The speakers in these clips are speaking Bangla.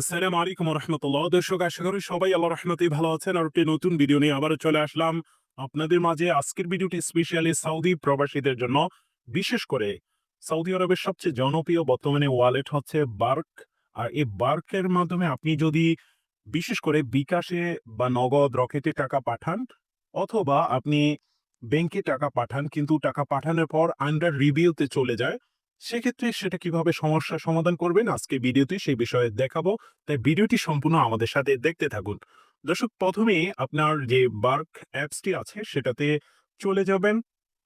আসসালামু আলাইকুম রহমতুল্লাহ দর্শক, আশা করি সবাই আল্লাহ রহমতে ভালো আছেন। আর একটি নতুন ভিডিও নিয়ে আবারও চলে আসলাম আপনাদের মাঝে আজকের ভিডিওটি স্পেশালি সৌদি প্রবাসীদের জন্য। বিশেষ করে সৌদি আরবের সবচেয়ে জনপ্রিয় বর্তমানে ওয়ালেট হচ্ছে বার্ক। আর এই বার্কের মাধ্যমে আপনি যদি বিশেষ করে বিকাশে বা নগদ রকেটে টাকা পাঠান অথবা আপনি ব্যাংকে টাকা পাঠান, কিন্তু টাকা পাঠানোর পর আন্ডার রিভিউতে চলে যায় সেক্ষেত্রে সেটা কীভাবে সমস্যার সমাধান করবেন? আজকে ভিডিওতে সেই বিষয়ে দেখাবো। তাই ভিডিওটি সম্পূর্ণ আমাদের সাথে দেখতে থাকুন। দর্শক, প্রথমে আপনার যে বার্ক অ্যাপসটি আছে, সেটাতে চলে যাবেন।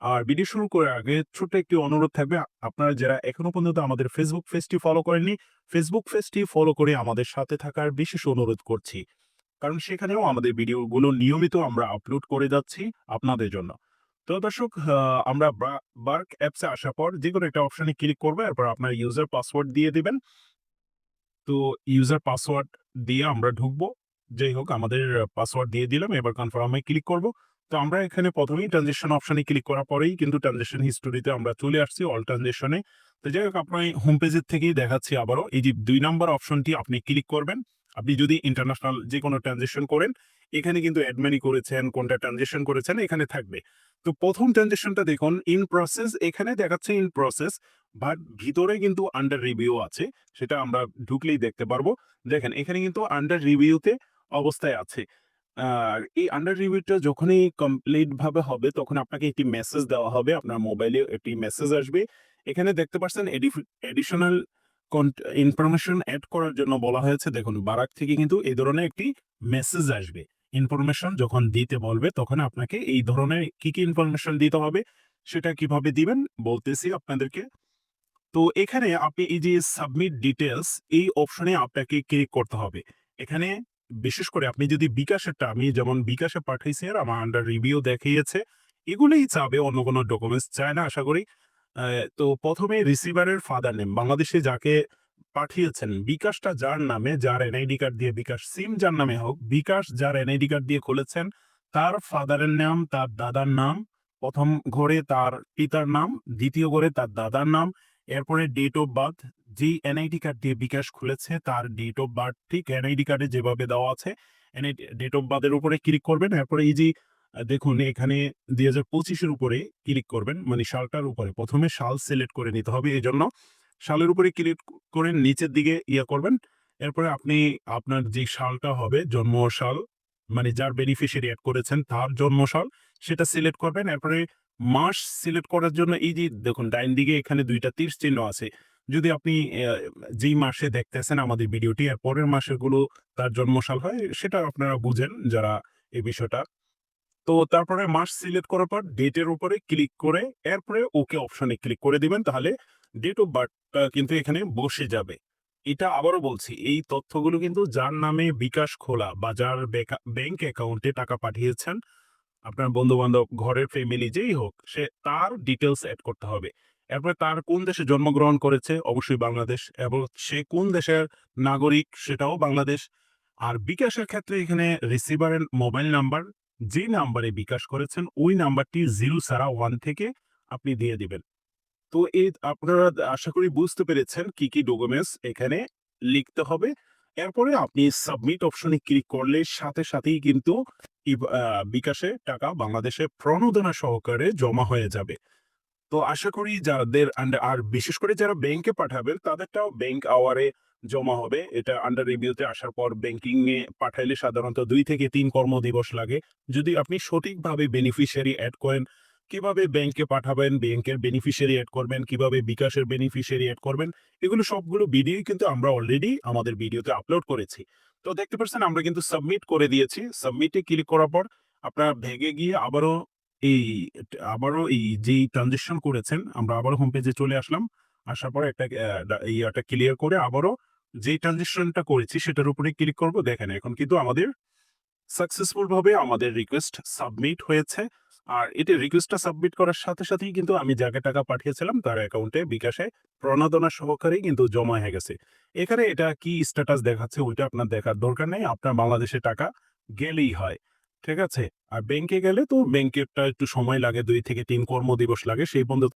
আর ভিডিও শুরু করার আগে ছোট্ট একটি অনুরোধ থাকবে। আপনারা যারা এখনও পর্যন্ত আমাদের ফেসবুক পেজটি ফলো করেননি ফেসবুক পেজটি ফলো করে আমাদের সাথে থাকার বিশেষ অনুরোধ করছি। কারণ সেখানেও আমাদের ভিডিওগুলো নিয়মিত আমরা আপলোড করে যাচ্ছি আপনাদের জন্য। তো দর্শক আমরা বার্ক অ্যাপসে আসার পর যে কোনো একটা অপশনে ক্লিক করবে, এরপর আপনার ইউজার পাসওয়ার্ড দিয়ে দিবেন। তো ইউজার পাসওয়ার্ড দিয়ে আমরা ঢুকবো। যাই হোক, আমাদের পাসওয়ার্ড দিয়ে দিলাম, এবার কনফার্মে ক্লিক করব। তো আমরা এখানে প্রথমেই ট্রানজেকশন অপশনে ক্লিক করার পরেই কিন্তু ট্রানজেকশন হিস্টোরিতে আমরা চলে আসছি অল ট্রানজেকশনে তো যাই হোক, আপনার হোম পেজের থেকেই দেখাচ্ছি আবারও। এই যে দুই নম্বর অপশনটি আপনি ক্লিক করবেন। আপনি যদি ইন্টারন্যাশনাল যে কোনো ট্রানজেকশন করেন, এখানে কিন্তু অ্যাডমানি করেছেন, কোনটা ট্রানজেকশন করেছেন, এখানে থাকবে। তো প্রথম ট্রানজেকশনটা দেখুন ইন প্রসেস এখানে দেখাচ্ছে ইন প্রসেস বাট ভিতরে কিন্তু আন্ডার রিভিউ আছে, সেটা আমরা ঢুকলেই দেখতে পারব। দেখেন, এখানে কিন্তু আন্ডার রিভিউতে অবস্থায় আছে। এই আন্ডার রিভিউটা যখনই কমপ্লিট ভাবে হবে, তখন আপনাকে একটি মেসেজ দেওয়া হবে, আপনার মোবাইলে একটি মেসেজ আসবে। এখানে দেখতে পাচ্ছেন এডিশনাল ইনফরমেশন অ্যাড করার জন্য বলা হয়েছে। দেখুন, বারাক থেকে কিন্তু এই ধরনের একটি মেসেজ আসবে। ইনফরমেশন যখন দিতে বলবে, তখন আপনাকে এই ধরনের কি কি ইনফরমেশন দিতে হবে, সেটা কীভাবে দিবেন বলতেছি আপনাদেরকে। তো এখানে আপনি এই যে সাবমিট ডিটেলস এই অপশনে আপনাকে ক্লিক করতে হবে। এখানে বিশেষ করে আপনি যদি বিকাশেরটা, আমি যেমন বিকাশে পাঠাইছি আর আমার আন্ডার রিভিউ দেখিয়েছে, এগুলোই চাবে অন্য কোনো ডকুমেন্টস চায় না আশা করি। তো প্রথমে রিসিভারের ফাদার নেম বাংলাদেশে যাকে পাঠিয়েছেন। বিকাশটা যার নামে, যার এনআইডি কার্ড দিয়ে বিকাশ সিম যার নামে হোক, বিকাশ যার এনআইডি কার্ড দিয়ে খুলেছেন, তার ফাদারের নাম, তার দাদার নাম, প্রথম ঘরে তার পিতার নাম, দ্বিতীয় ঘরে তার দাদার নাম, এরপরে ডেট অফ বার্থ যে এনআইডি কার্ড দিয়ে বিকাশ খুলেছে, তার ডেট অফ বার্থ ঠিক এনআইডি কার্ডে যেভাবে দেওয়া আছে ডেট অফ বার্থের উপরে ক্লিক করবেন, এরপরে এই যে দেখুন এখানে দুই হাজার পঁচিশের উপরে ক্লিক করবেন মানে সালটার উপরে। প্রথমে সাল সিলেক্ট করে নিতে হবে এই জন্য সালের উপরে ক্লিক করে নিচের দিকে ইয়ে করবেন। এরপরে আপনি আপনার যে সালটা হবে জন্ম সাল মানে যার বেনিফিশিয়ারি অ্যাড করেছেন তার জন্ম সাল সেটা সিলেক্ট করবেন। এরপরে মাস সিলেক্ট করার জন্য এই যে দেখুন, ডাইন দিকে এখানে দুইটা তীর চিহ্ন আছে। যদি আপনি যেই মাসে দেখতেছেন আমাদের ভিডিওটি আর পরের মাসেরগুলো তার জন্মসাল হয়, সেটা আপনারা বুঝেন যারা এই বিষয়টা তো তারপরে মাস সিলেক্ট করার পর ডেটের উপরে ক্লিক করে এরপরে ওকে অপশনে ক্লিক করে দিবেন, তাহলে ডেট অফ বার্থ কিন্তু এখানে বসে যাবে। এটা আবারও বলছি, এই তথ্যগুলো কিন্তু যার নামে বিকাশ খোলা বা যার ব্যাংক অ্যাকাউন্টে টাকা পাঠিয়েছেন, আপনার বন্ধু বান্ধব ঘরের ফ্যামিলি যেই হোক, সে তার ডিটেলস অ্যাড করতে হবে। এরপরে তার কোন দেশে জন্মগ্রহণ করেছে, অবশ্যই বাংলাদেশ, এবং সে কোন দেশের নাগরিক, সেটাও বাংলাদেশ। আর বিকাশের ক্ষেত্রে এখানে রিসিভারের মোবাইল নাম্বার যে নাম্বারে বিকাশ করেছেন, ওই নাম্বারটি জিরো ছাড়া ওয়ান থেকে আপনি দিয়ে দিবেন। তো এই আপনারা আশা করি বুঝতে পেরেছেন কি কি ডকুমেন্টস এখানে লিখতে হবে। এরপরে আপনি সাবমিট অপশনে ক্লিক করলে সাথে সাথেই কিন্তু বিকাশে টাকা বাংলাদেশে প্রণোদনা সহকারে জমা হয়ে যাবে। তো আশা করি যাদের আর বিশেষ করে যারা ব্যাংকে পাঠাবেন, তাদেরটাও ব্যাংক আওয়ারে জমা হবে। এটা আন্ডার রিভিউতে আসার পর ব্যাংকিং এ পাঠাইলে সাধারণত দুই থেকে তিন কর্মদিবস লাগে। যদি আপনি সঠিকভাবে বেনিফিশিয়ারি অ্যাড করেন, কীভাবে ব্যাংকে পাঠাবেন ব্যাংকের বেনিফিশিয়ারি অ্যাড করবেন, কীভাবে বিকাশের বেনিফিশিয়ারি অ্যাড করবেন, এগুলো সবগুলো ভিডিও কিন্তু আমরা অলরেডি আমাদের ভিডিওতে আপলোড করেছি। তো দেখতে পাচ্ছেন আমরা কিন্তু সাবমিট করে দিয়েছি। সাবমিটে ক্লিক করার পর আপনার ভেঙে গিয়ে আবারও এই আবারও এই যে ট্রানজেকশন করেছেন, আমরা আবারও হোম পেজে চলে আসলাম। আসার পর একটা ইয়েটা ক্লিয়ার করে আবারও যে ট্রানজেকশনটা করেছি সেটার উপরে ক্লিক করব। দেখেন, এখন কিন্তু আমাদের সাকসেসফুল ভাবে আমাদের রিকোয়েস্ট সাবমিট হয়েছে। আর এটা রিকোয়েস্টটা সাবমিট করার সাথে সাথেই কিন্তু আমি যাকে টাকা পাঠিয়েছিলাম তার অ্যাকাউন্টে বিকাশে প্রণোদনা সহকারেই কিন্তু জমা হয়ে গেছে। এখানে এটা কি স্ট্যাটাস দেখাচ্ছে ওইটা আপনার দেখার দরকার নেই। আপনার বাংলাদেশে টাকা গেলেই হয়, ঠিক আছে? আর ব্যাংকে গেলে তো ব্যাংকেরটা একটু সময় লাগে, দুই থেকে তিন কর্মদিবস লাগে, সেই পর্যন্ত